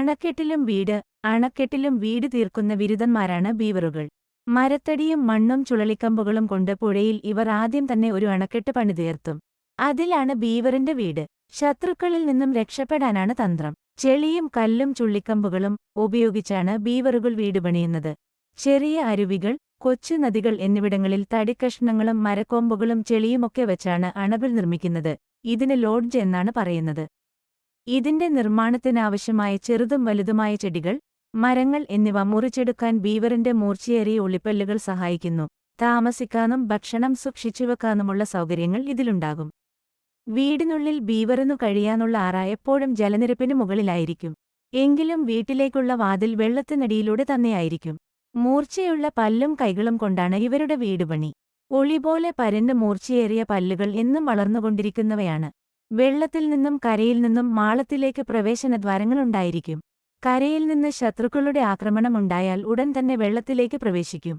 അണക്കെട്ടിലും വീട് അണക്കെട്ടിലും വീട് തീർക്കുന്ന ബിരുദന്മാരാണ് ബീവറുകൾ. മരത്തടിയും മണ്ണും ചുഴലിക്കമ്പുകളും കൊണ്ട് പുഴയിൽ ഇവർ ആദ്യം തന്നെ ഒരു അണക്കെട്ട് പണിതീർത്തും. അതിലാണ് ബീവറിന്റെ വീട്. ശത്രുക്കളിൽ നിന്നും രക്ഷപ്പെടാനാണ് തന്ത്രം. ചെളിയും കല്ലും ചുള്ളിക്കമ്പുകളും ഉപയോഗിച്ചാണ് ബീവറുകൾ വീട് പണിയുന്നത്. ചെറിയ അരുവികൾ കൊച്ചു നദികൾ എന്നിവിടങ്ങളിൽ തടിക്കഷ്ണങ്ങളും മരക്കൊമ്പുകളും ചെളിയുമൊക്കെ വെച്ചാണ് അണകൾ നിർമ്മിക്കുന്നത്. ഇതിന് ലോഡ്ജ് എന്നാണ് പറയുന്നത്. ഇതിന്റെ നിർമ്മാണത്തിനാവശ്യമായ ചെറുതും വലുതുമായ ചെടികൾ മരങ്ങൾ എന്നിവ മുറിച്ചെടുക്കാൻ ബീവറിന്റെ മൂർച്ചയേറിയ ഉള്ളിപ്പല്ലുകൾ സഹായിക്കുന്നു. താമസിക്കാനും ഭക്ഷണം സൂക്ഷിച്ചുവെക്കാനുമുള്ള സൗകര്യങ്ങൾ ഇതിലുണ്ടാകും. വീടിനുള്ളിൽ ബീവറിനു കഴിയാനുള്ള അറ എപ്പോഴും ജലനിരപ്പിന് മുകളിലായിരിക്കും. എങ്കിലും വീട്ടിലേക്കുള്ള വാതിൽ വെള്ളത്തിനടിയിലൂടെ തന്നെയായിരിക്കും. മൂർച്ചയുള്ള പല്ലും കൈകളും കൊണ്ടാണ് ഇവരുടെ വീടുപണി ഒളിപോലെ പരന്ന് മൂർച്ചയേറിയ പല്ലുകൾ എന്നും വളർന്നുകൊണ്ടിരിക്കുന്നവയാണ്. വെള്ളത്തിൽ നിന്നും കരയിൽ നിന്നും മാളത്തിലേക്ക് പ്രവേശന പ്രവേശനദ്വാരങ്ങളുണ്ടായിരിക്കും. കരയിൽ നിന്ന് ശത്രുക്കളുടെ ആക്രമണമുണ്ടായാൽ ഉടൻ തന്നെ വെള്ളത്തിലേക്ക് പ്രവേശിക്കും.